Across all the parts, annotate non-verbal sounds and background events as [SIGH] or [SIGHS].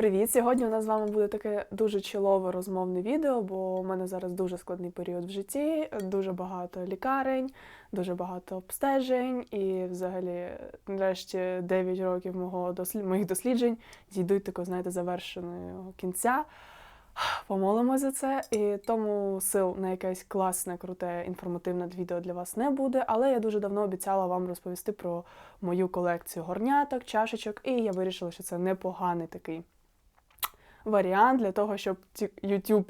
Привіт! Сьогодні у нас з вами буде таке дуже чолове розмовне відео, бо у мене зараз дуже складний період в житті, дуже багато лікарень, дуже багато обстежень, і взагалі, нарешті, 9 років мого дослід... моїх досліджень дійдуть такого, знаєте, завершеного кінця. Помолимо за це, і тому сил на якесь класне, круте, інформативне відео для вас не буде. Але я дуже давно обіцяла вам розповісти про мою колекцію горняток, чашечок, і я вирішила, що це непоганий такий варіант для того, щоб YouTube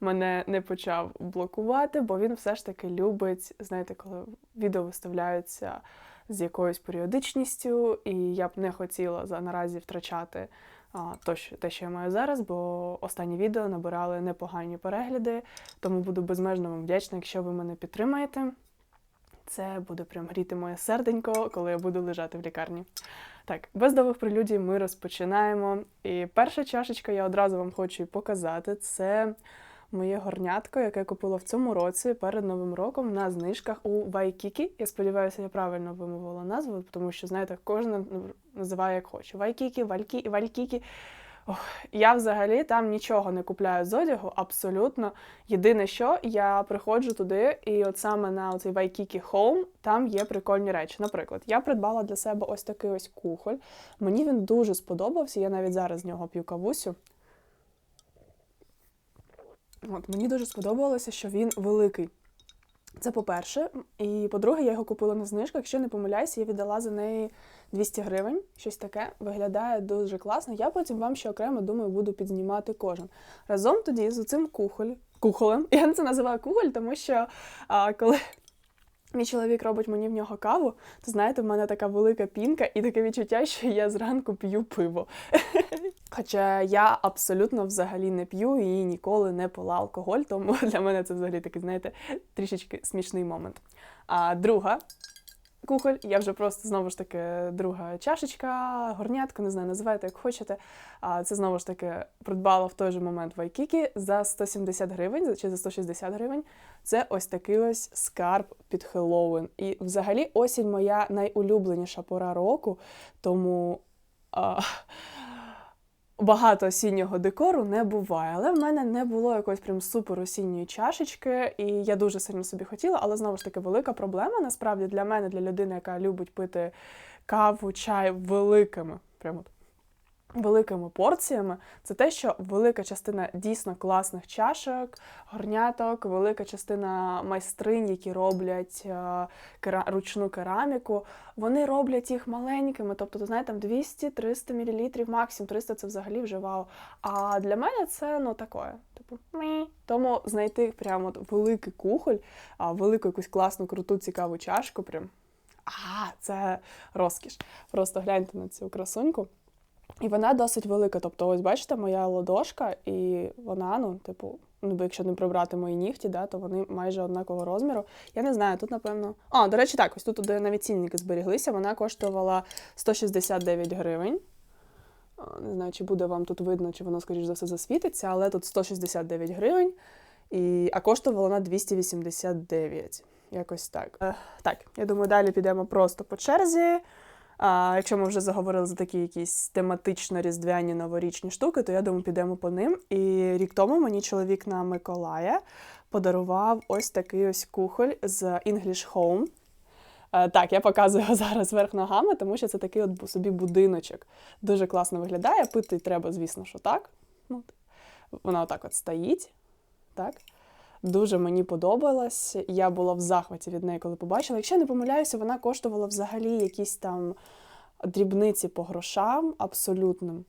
мене не почав блокувати, бо він все ж таки любить, знаєте, коли відео виставляються з якоюсь періодичністю, і я б не хотіла за наразі втрачати то, що, те, що я маю зараз, бо останні відео набирали непогані перегляди, тому буду безмежно вам вдячна, якщо ви мене підтримаєте. Це буде прям гріти моє серденько, коли я буду лежати в лікарні. Так, без довгих прелюдій ми розпочинаємо. І перша чашечка, я одразу вам хочу показати. Це моє горнятко, яке я купила в цьому році перед Новим роком на знижках у Вайкікі. Я сподіваюся, я правильно вимовила назву, тому що, знаєте, кожен називає як хоче. Вайкікі, Валькі, Валькікі. Ох, я взагалі там нічого не купляю з одягу, абсолютно. Єдине, що я приходжу туди, і от саме на цей Waikiki Home там є прикольні речі. Наприклад, я придбала для себе ось такий ось кухоль. Мені він дуже сподобався. Я навіть зараз з нього п'ю кавусю. От, мені дуже сподобалося, що він великий. Це по-перше. І по-друге, я його купила на знижках. Якщо не помиляюся, я віддала за неї 200 гривень. Щось таке виглядає дуже класно. Я потім вам ще окремо думаю, буду підзнімати кожен. Разом тоді з цим кухоль, кухолем. [LAUGHS] Я це називаю кухоль, тому що а, коли мій чоловік робить мені в нього каву, то знаєте, в мене така велика пінка і таке відчуття, що я зранку п'ю пиво. [LAUGHS] Хоча я абсолютно взагалі не п'ю і ніколи не пила алкоголь, тому [LAUGHS] для мене це взагалі такий, знаєте, трішечки смішний момент. А друга кухоль, я вже просто знову ж таки друга чашечка, горнятка, не знаю, називайте як хочете. А це знову ж таки придбала в той же момент в Айкікі за 170 гривень чи за 160 гривень. Це ось такий ось скарб під Хеллоуін. І взагалі осінь моя найулюбленіша пора року, тому. А, Багато осіннього декору не буває, але в мене не було якоїсь прям супер осінньої чашечки, і я дуже сильно собі хотіла, але знову ж таки велика проблема насправді для мене, для людини, яка любить пити каву, чай великими, прямо великими порціями, це те, що велика частина дійсно класних чашок, горняток, велика частина майстринь, які роблять е, ручну кераміку, вони роблять їх маленькими, тобто, знаєте, там 200-300 мл, максимум 300 це взагалі вже вау. А для мене це ну таке, типу, мі. Тому знайти прямо от великий кухоль, а, велику якусь класну, круту, цікаву чашку, прям. А, це розкіш. Просто гляньте на цю красуньку. І вона досить велика. Тобто, ось бачите, моя ладошка, і вона, ну, типу, ну, якщо не прибрати мої нігті, да, то вони майже однакового розміру. Я не знаю, тут, напевно. А, до речі, так, ось тут навіть цінники зберіглися. Вона коштувала 169 гривень. Не знаю, чи буде вам тут видно, чи воно, скоріш за все, засвітиться, але тут 169 гривень, і... а коштувала вона 289. Якось так. Е, так, я думаю, далі підемо просто по черзі. А якщо ми вже заговорили за такі якісь тематично різдвяні новорічні штуки, то я думаю, підемо по ним. І рік тому мені чоловік на Миколая подарував ось такий ось кухоль з English Home. Е, Так, я показую його [LAUGHS] зараз верх ногами, тому що це такий от собі будиночок. Дуже класно виглядає. Пити треба, звісно, що так. Ну. Вона отак от стоїть. Так. Дуже мені подобалась. Я була в захваті від неї, коли побачила. Якщо я не помиляюся, вона коштувала взагалі якісь там дрібниці по грошам абсолютним.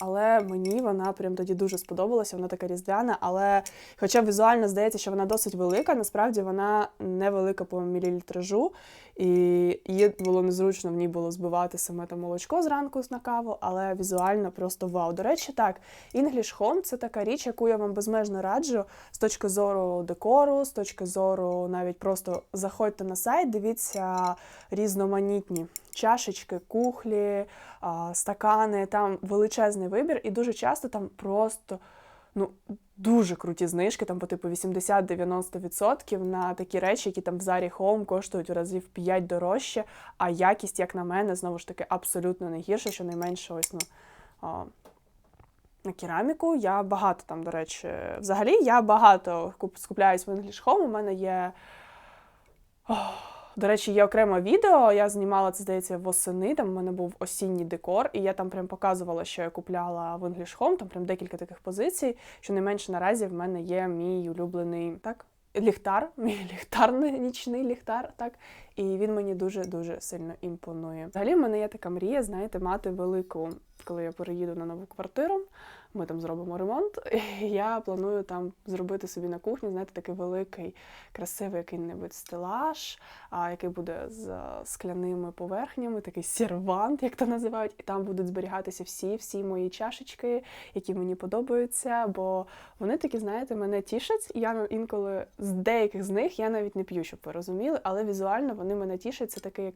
Але мені вона прям тоді дуже сподобалася, вона така різдвяна, але хоча візуально здається, що вона досить велика, насправді вона невелика по мілілітражу, і її було незручно в ній було збивати саме там молочко зранку на каву, але візуально просто вау. До речі, так, English Home – це така річ, яку я вам безмежно раджу з точки зору декору, з точки зору навіть просто заходьте на сайт, дивіться різноманітні чашечки, кухлі, стакани, там величезний вибір, і дуже часто там просто ну, дуже круті знижки, там по типу 80-90% на такі речі, які там в Зарі Home коштують в разів 5 дорожче, а якість, як на мене, знову ж таки, абсолютно не гірша, що найменше ось, ну, а, на кераміку. Я багато там, до речі, взагалі я багато скупляюсь в English Home. У мене є. Ох, До речі, є окреме відео. Я знімала це, здається, восени. Там в мене був осінній декор, і я там прям показувала, що я купляла в English Home. Там прям декілька таких позицій. Що не менше наразі в мене є мій улюблений так. Ліхтар, [LAUGHS] мій ліхтарний нічний ліхтар, так і він мені дуже дуже сильно імпонує. Взагалі, в мене є така мрія, знаєте, мати велику, коли я переїду на нову квартиру. Ми там зробимо ремонт. [LAUGHS] І я планую там зробити собі на кухні, знаєте, такий великий, красивий який-небудь стелаж, який буде з е, скляними поверхнями, такий сервант, як то називають, і там будуть зберігатися всі, всі мої чашечки, які мені подобаються. Бо вони такі, знаєте, мене тішать. Я інколи з деяких з них я навіть не п'ю, щоб ви розуміли, але візуально вони мене тішать. Це таке, як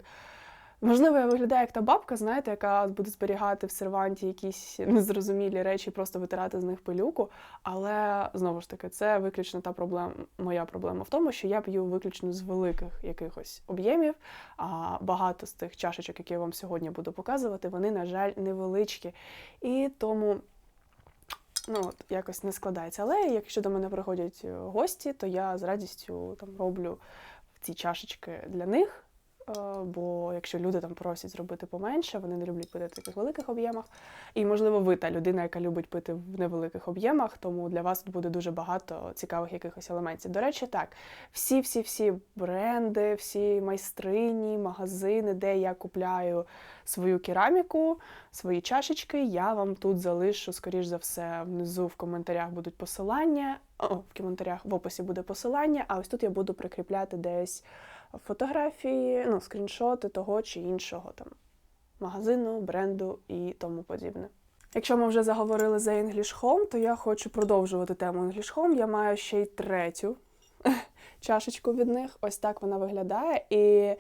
Можливо, я виглядаю як та бабка, знаєте, яка буде зберігати в серванті якісь незрозумілі речі, просто витирати з них пилюку. Але знову ж таки, це виключно та проблема. Моя проблема в тому, що я п'ю виключно з великих якихось об'ємів. А багато з тих чашечок, які я вам сьогодні буду показувати, вони, на жаль, невеличкі. І тому. Ну, от, якось не складається. Але якщо до мене приходять гості, то я з радістю там роблю ці чашечки для них. Е, Бо якщо люди там просять зробити поменше, вони не люблять пити в таких великих об'ємах. І, можливо, ви та людина, яка любить пити в невеликих об'ємах, тому для вас тут буде дуже багато цікавих якихось елементів. До речі, так, всі-всі-всі бренди, всі майстрині, магазини, де я купляю свою кераміку, свої чашечки, я вам тут залишу, скоріш за все, внизу в коментарях будуть посилання. О, в коментарях в описі буде посилання, а ось тут я буду прикріпляти десь фотографії, ну, скріншоти того чи іншого там магазину, бренду і тому подібне. Якщо ми вже заговорили за English Home, то я хочу продовжувати тему English Home. Я маю ще й третю [LAUGHS] чашечку від них. Ось так вона виглядає. І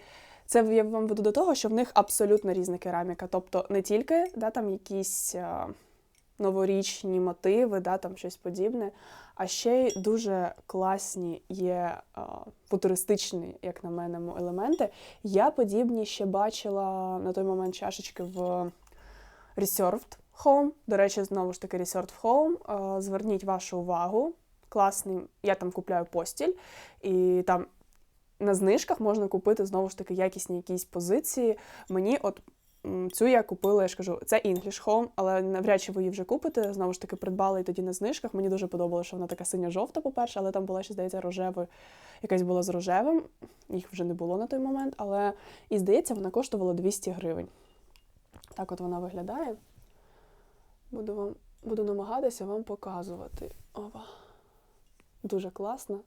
це я вам веду до того, що в них абсолютно різна кераміка. Тобто не тільки да, там якісь а, новорічні мотиви, да, там щось подібне, а ще й дуже класні є футуристичні, як на мене, елементи. Я подібні ще бачила на той момент чашечки в Reserved Home. До речі, знову ж таки, Reserved Home. Зверніть вашу увагу. Класний, я там купляю постіль, і там на знижках можна купити знову ж таки якісні якісь позиції. Мені от цю я купила, я ж кажу, це English Home, але навряд чи ви її вже купите. Знову ж таки, придбала і тоді на знижках. Мені дуже подобалося, що вона така синя-жовта, по-перше, але там була ще, здається, рожева, якась була з рожевим. Їх вже не було на той момент, але і здається, вона коштувала 200 гривень. Так от вона виглядає. Буду вам буду намагатися вам показувати. Ова. Дуже класно.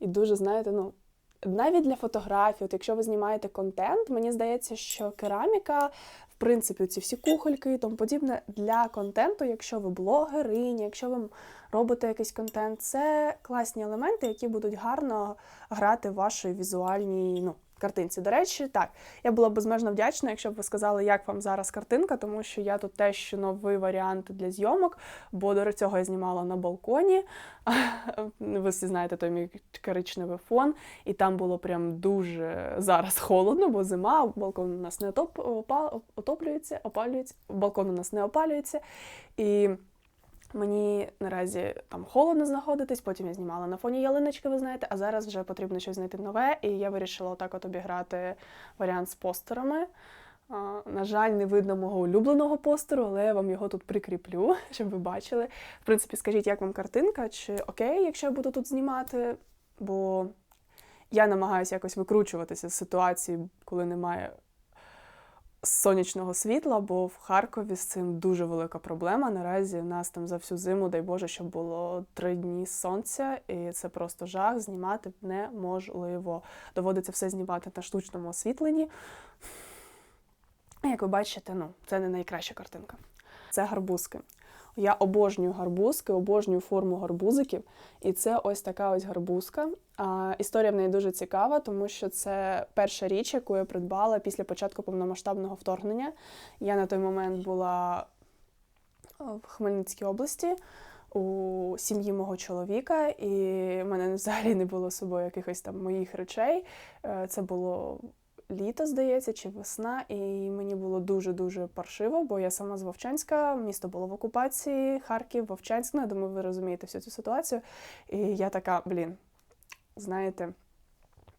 І дуже, знаєте, ну, навіть для фотографій, от якщо ви знімаєте контент, мені здається, що кераміка, в принципі, ці всі кухольки і тому подібне для контенту, якщо ви блогерині, якщо ви робите якийсь контент, це класні елементи, які будуть гарно грати в вашій візуальній ну, картинці. До речі, так, я була б безмежно вдячна, якщо б ви сказали, як вам зараз картинка, тому що я тут теж новий варіант для зйомок, бо до цього я знімала на балконі. [LAUGHS] Ви всі знаєте той мій коричневий фон, і там було прям дуже зараз холодно, бо зима, балкон у нас не отоп, опа- отоплюється, опалюється, балкон у нас не опалюється. І Мені наразі там холодно знаходитись, потім я знімала на фоні ялиночки, ви знаєте, а зараз вже потрібно щось знайти нове, і я вирішила отак от обіграти варіант з постерами. На жаль, не видно мого улюбленого постеру, але я вам його тут прикріплю, [LAUGHS] щоб ви бачили. В принципі, скажіть, як вам картинка, чи окей, якщо я буду тут знімати, бо я намагаюся якось викручуватися з ситуації, коли немає сонячного світла, бо в Харкові з цим дуже велика проблема. Наразі в нас там за всю зиму, дай Боже, щоб було три дні сонця, і це просто жах. Знімати неможливо. Доводиться все знімати на штучному освітленні. Як ви бачите, ну це не найкраща картинка. Це гарбузки. Я обожнюю гарбузки, обожнюю форму гарбузиків. І це ось така ось гарбузка. А, історія в неї дуже цікава, тому що це перша річ, яку я придбала після початку повномасштабного вторгнення. Я на той момент була е, в Хмельницькій області у сім'ї мого чоловіка, і в мене взагалі не було з собою якихось там моїх речей. Е, Це було літо, здається, чи весна, і мені було дуже-дуже паршиво, бо я сама з Вовчанська, місто було в окупації, Харків, Вовчанськ. Ну, я думаю, ви розумієте всю цю ситуацію. І я така, блін, знаєте,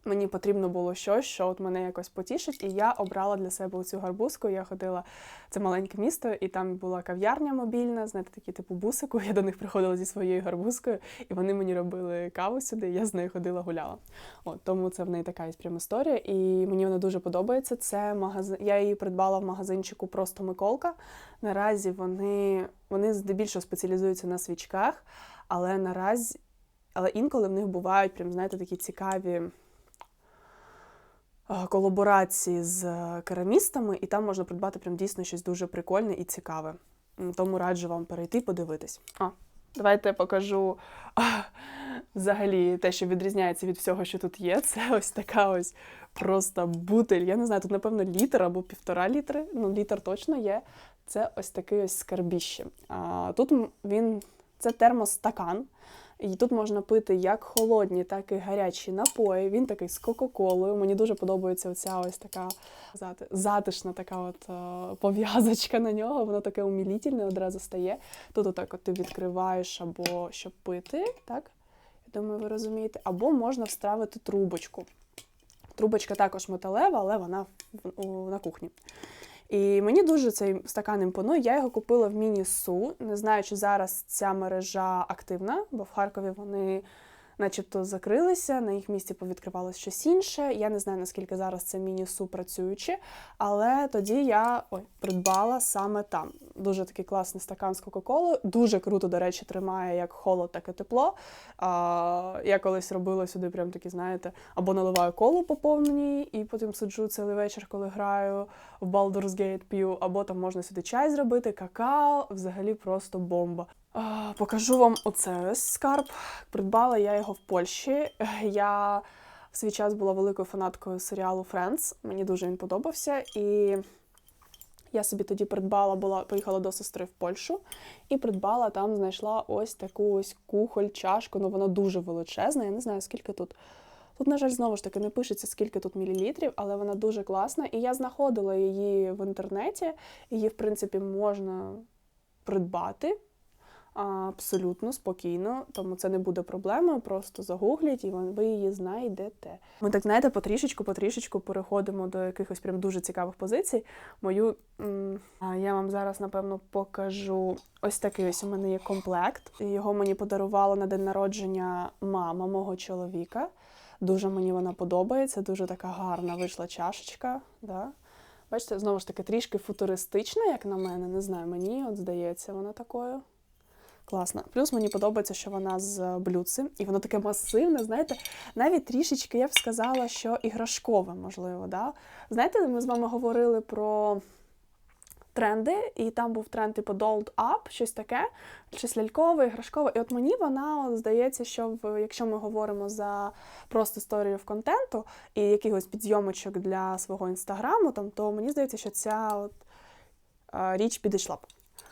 мені потрібно було щось, що от мене якось потішить, і я обрала для себе цю гарбузку. Я ходила це маленьке місто, і там була кав'ярня мобільна, знаєте, такі типу бусику. [LAUGHS] Я до них приходила зі своєю гарбузкою, і вони мені робили каву сюди. Я з нею ходила, гуляла. От тому це в неї така є прям історія, і мені вона дуже подобається. Це магазин. Я її придбала в магазинчику Просто Миколка. Наразі вони, вони здебільшого спеціалізуються на свічках, але наразі, але інколи в них бувають прям, знаєте, такі цікаві колаборації з е, керамістами, і там можна придбати прям дійсно щось дуже прикольне і цікаве. Тому раджу вам перейти, подивитись. А, давайте покажу а, взагалі те, що відрізняється від всього, що тут є. Це [LAUGHS] ось така ось просто бутиль. Я не знаю, тут, напевно, літр або півтора літри. Ну, літр точно є. Це ось такий ось скарбіще. А, тут він це термостакан. І тут можна пити як холодні, так і гарячі напої. Він такий з Кока-Колою. Мені дуже подобається оця ось така затишна така от е, пов'язочка на нього. Воно таке умілітельне одразу стає. Тут отак от ти відкриваєш або щоб пити, так? Я думаю, ви розумієте. Або можна вставити трубочку. Трубочка також металева, але вона на кухні. І мені дуже цей стакан імпонує. Я його купила в міні-су. Не знаю, чи зараз ця мережа активна, бо в Харкові вони начебто закрилися, на їх місці повідкривалося щось інше. Я не знаю, наскільки зараз це міні-су працююче, але тоді я ой, придбала саме там. Дуже такий класний стакан з Кока-Колою. Дуже круто, до речі, тримає як холод, так і тепло. А, я колись робила сюди прям такі, знаєте, або наливаю колу по повній, і потім сиджу цілий вечір, коли граю в Baldur's Gate п'ю, або там можна сюди чай зробити, какао, взагалі просто бомба. Покажу вам оце ось скарб. Придбала я його в Польщі. Я в свій час була великою фанаткою серіалу Friends. Мені дуже він подобався. І я собі тоді придбала, була, поїхала до сестри в Польщу і придбала там, знайшла ось таку ось кухоль, чашку. Ну, вона дуже величезна. Я не знаю, скільки тут. Тут, на жаль, знову ж таки не пишеться, скільки тут мілілітрів, але вона дуже класна. І я знаходила її в інтернеті. Її, в принципі, можна придбати абсолютно спокійно, тому це не буде проблемою. Просто загугліть і ви її знайдете. Ми так знаєте, потрішечку, потрішечку переходимо до якихось прям дуже цікавих позицій. Мою я вам зараз напевно покажу ось такий ось у мене є комплект. Його мені подарувала на день народження мама мого чоловіка. Дуже мені вона подобається, дуже така гарна вийшла чашечка. Да? Бачите, знову ж таки, трішки футуристична, як на мене. Не знаю, мені от здається вона такою. Класна. Плюс мені подобається, що вона з блюдцем, і воно таке масивне, знаєте, навіть трішечки я б сказала, що іграшкове, можливо. Да? Знаєте, ми з вами говорили про тренди, і там був тренд типу dolled up, щось таке, щось лялькове, іграшкове. І от мені вона от, здається, що в, якщо ми говоримо за просто історію в контенту і якихось підйомочок для свого інстаграму, там, то мені здається, що ця от, річ підійшла б.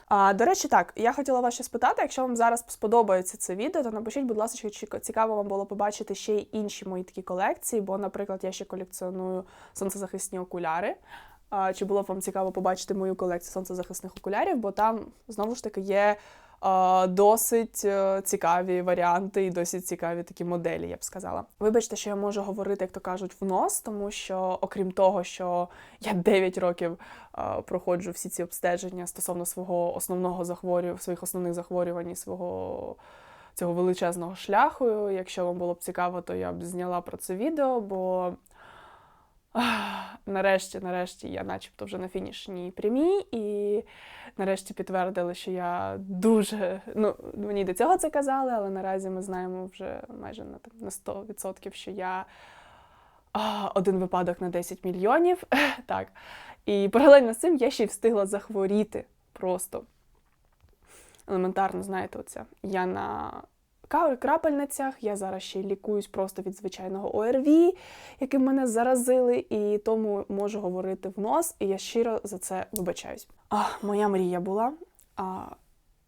А, до речі, так, я хотіла вас ще спитати, якщо вам зараз сподобається це відео, то напишіть, будь ласка, чи цікаво вам було побачити ще й інші мої такі колекції, бо, наприклад, я ще колекціоную сонцезахисні окуляри. А, чи було б вам цікаво побачити мою колекцію сонцезахисних окулярів, бо там знову ж таки є досить е, цікаві варіанти і досить цікаві такі моделі, я б сказала. Вибачте, що я можу говорити, як то кажуть, в нос, тому що, окрім того, що я 9 років проходжу всі ці обстеження стосовно свого основного захворювання, своїх основних захворювань свого. Цього величезного шляху. Якщо вам було б цікаво, то я б зняла про це відео, бо [SIGHS] нарешті, нарешті, я начебто вже на фінішній прямій, і нарешті підтвердили, що я дуже. Ну, мені до цього це казали, але наразі ми знаємо вже майже на, там, на 100%, що я один випадок на 10 мільйонів. [LAUGHS] так. І паралельно з цим я ще й встигла захворіти просто. Елементарно, знаєте, оця. Я на крапельницях, я зараз ще лікуюсь просто від звичайного ОРВІ, яким мене заразили, і тому можу говорити в нос, і я щиро за це вибачаюсь. А, моя мрія була. А,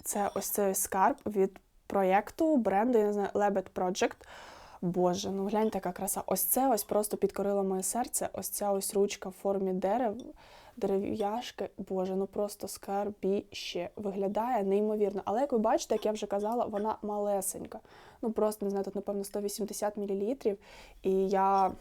це ось цей скарб від проєкту, бренду, я не знаю, Lebed Project. Боже, ну гляньте, яка краса. Ось це ось просто підкорило моє серце. Ось ця ось ручка в формі дерев, дерев'яшки, боже, ну просто скарбіще. Виглядає неймовірно. Але як ви бачите, як я вже казала, вона малесенька. Ну просто не знаю, тут, напевно, 180 мл. І я.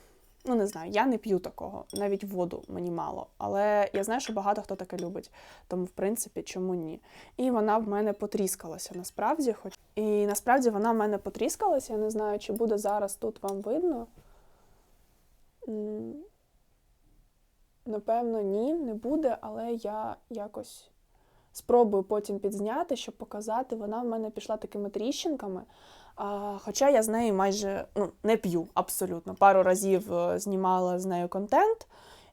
Ну, не знаю, я не п'ю такого, навіть воду мені мало. Але я знаю, що багато хто таке любить. Тому, в принципі, чому ні? І вона в мене потріскалася насправді. Хоч і насправді вона в мене потріскалася. Я не знаю, чи буде зараз тут вам видно. Напевно, ні, не буде, але я якось спробую потім підзняти, щоб показати. Вона в мене пішла такими тріщинками. А, хоча я з нею майже ну, не п'ю абсолютно. Пару разів е, знімала з нею контент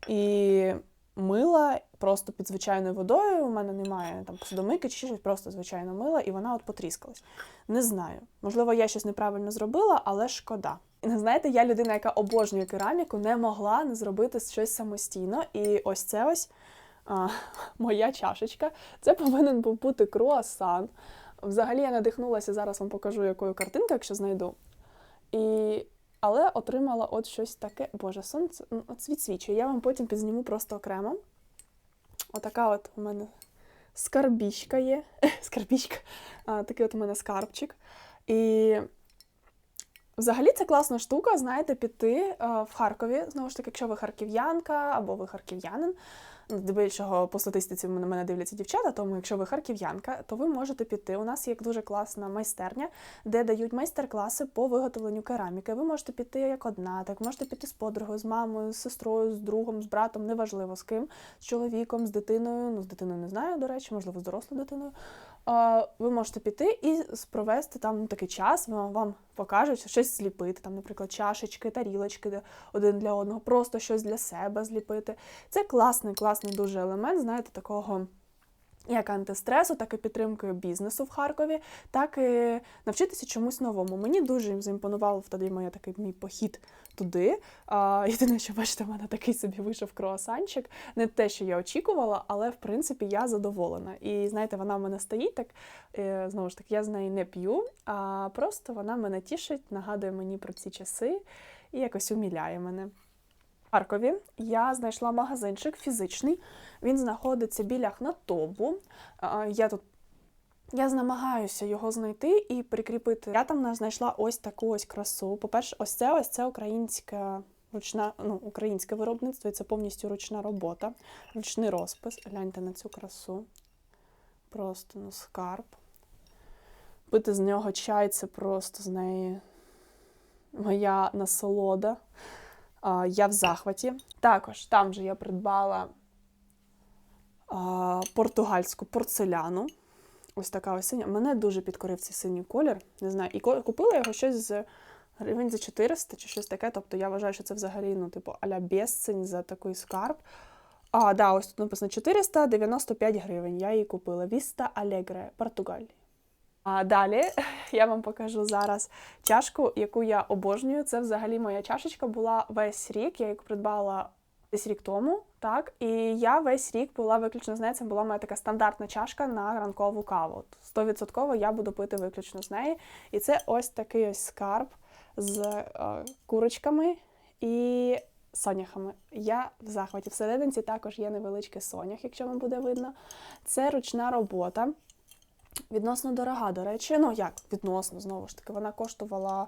і мила просто під звичайною водою. У мене немає там посудомийки чи щось, просто звичайно мила, і вона от потріскалась. Не знаю. Можливо, я щось неправильно зробила, але шкода. Не знаєте, я людина, яка обожнює кераміку, не могла не зробити щось самостійно. І ось це ось а, [LAUGHS] моя чашечка. Це повинен був бути круасан. Взагалі я надихнулася, зараз вам покажу, якою картинка, якщо знайду. І... Але отримала от щось таке. Боже, сонце ну, от відсвічує. Я вам потім підзніму просто окремо. Отака от у мене скарбічка є. [LAUGHS] Скарбічка. А, такий от у мене скарбчик. І взагалі це класна штука, знаєте, піти а, в Харкові. Знову ж таки, якщо ви харків'янка або ви харків'янин. Ну, Здебільшого по статистиці на мене дивляться дівчата, тому якщо ви харків'янка, то ви можете піти. У нас є дуже класна майстерня, де дають майстер-класи по виготовленню кераміки. Ви можете піти як одна, так можете піти з подругою, з мамою, з сестрою, з другом, з братом, неважливо з ким, з чоловіком, з дитиною. Ну, з дитиною не знаю, до речі, можливо, з дорослою дитиною. Ви можете піти і провести там такий час, вам покажуть щось зліпити, там, наприклад, чашечки, тарілочки один для одного, просто щось для себе зліпити. Це класний, класний дуже елемент, знаєте, такого. Як антистресу, так і підтримки бізнесу в Харкові, так і навчитися чомусь новому. Мені дуже заімпонував тоді моя такий мій похід туди. А, єдине, що бачите, в мене такий собі вийшов круасанчик. Не те, що я очікувала, але в принципі я задоволена. І знаєте, вона в мене стоїть так. е, Знову ж таки, я з неї не п'ю, а просто вона мене тішить, нагадує мені про ці часи і якось уміляє мене. Харкові я знайшла магазинчик фізичний. Він знаходиться біля Хнатову. Я тут я намагаюся його знайти і прикріпити. Я там знайшла ось таку ось красу. По-перше, ось це ось це українська ручна, ну, українське виробництво, і це повністю ручна робота, ручний розпис. Гляньте на цю красу. Просто ну, скарб. Пити з нього чай це просто з неї моя насолода. Я в захваті. Також там же я придбала португальську порцеляну. Ось така ось синя. Мене дуже підкорив цей синій колір. Не знаю, і купила його щось з гривень за 400 чи щось таке. Тобто я вважаю, що це взагалі ну, типу, аля безцінь за такий скарб. А, да, ось тут написано 495 гривень. Я її купила. Віста Алегре, Португалія. А далі [LAUGHS] я вам покажу зараз чашку, яку я обожнюю. Це взагалі моя чашечка була весь рік. Я її придбала десь рік тому, так і я весь рік була виключно з нею. Це була моя така стандартна чашка на ранкову каву. Стовідсотково я буду пити виключно з неї. І це ось такий ось скарб з е, курочками і соняхами. Я в захваті. Всерединці також є невеличкий сонях, якщо вам буде видно. Це ручна робота. Відносно дорога, до речі. Ну як відносно, знову ж таки, вона коштувала.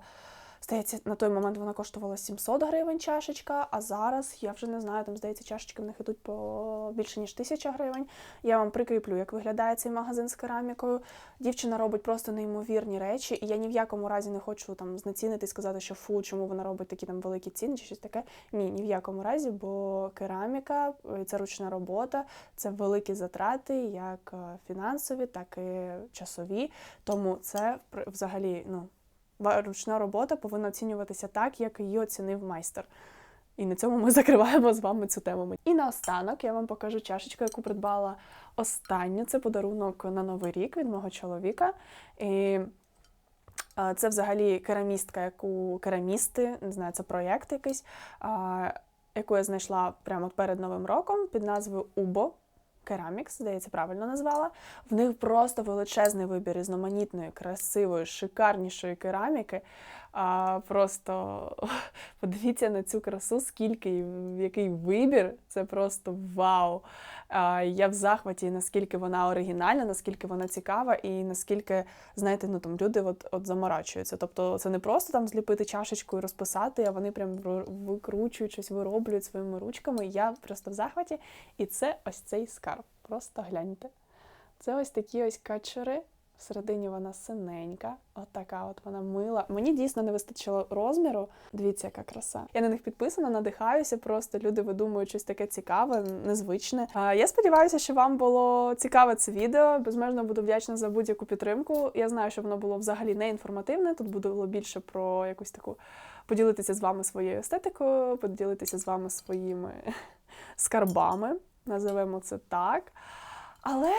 Здається, на той момент вона коштувала 700 гривень чашечка, а зараз я вже не знаю, там здається, чашечки в них ідуть по більше ніж 1000 гривень. Я вам прикріплю, як виглядає цей магазин з керамікою. Дівчина робить просто неймовірні речі, і я ні в якому разі не хочу там знецінити і сказати, що фу, чому вона робить такі там великі ціни чи щось таке. Ні, ні в якому разі, бо кераміка е, це ручна робота, це великі затрати, як е, фінансові, так і часові. Тому це взагалі ну. Ручна робота повинна оцінюватися так, як її оцінив майстер. І на цьому ми [LAUGHS] закриваємо з вами цю тему. І наостанок я вам покажу чашечку, яку придбала останню. Це подарунок на Новий рік від мого чоловіка. І це взагалі керамістка, яку керамісти, не знаю, це проєкт якийсь, яку я знайшла прямо перед Новим роком під назвою Убо. Керамікс, здається, правильно назвала. В них просто величезний вибір різноманітної, красивої, шикарнішої кераміки. А, просто [LAUGHS] подивіться на цю красу, скільки який вибір. Це просто вау. А, я в захваті, наскільки вона оригінальна, наскільки вона цікава, і наскільки, знаєте, ну там люди от, от заморачуються. Тобто це не просто там зліпити чашечку і розписати, а вони прям викручують щось, вироблюють своїми ручками. Я просто в захваті. І це ось цей скарб. Просто гляньте. Це ось такі ось качери. Всередині вона синенька, от така от вона мила. Мені дійсно не вистачило розміру. Дивіться, яка краса. Я на них підписана, надихаюся. Просто люди видумують щось таке цікаве, незвичне. Я сподіваюся, що вам було цікаве це відео. Безмежно буду вдячна за будь-яку підтримку. Я знаю, що воно було взагалі не інформативне. Тут було більше про якусь таку поділитися з вами своєю естетикою, поділитися з вами своїми [LAUGHS] скарбами, називемо це так. Але.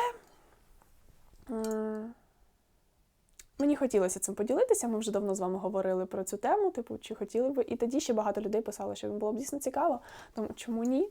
Мені хотілося цим поділитися. Ми вже давно з вами говорили про цю тему. Типу, чи хотіли б, І тоді ще багато людей писало, що було б дійсно цікаво. Тому чому ні?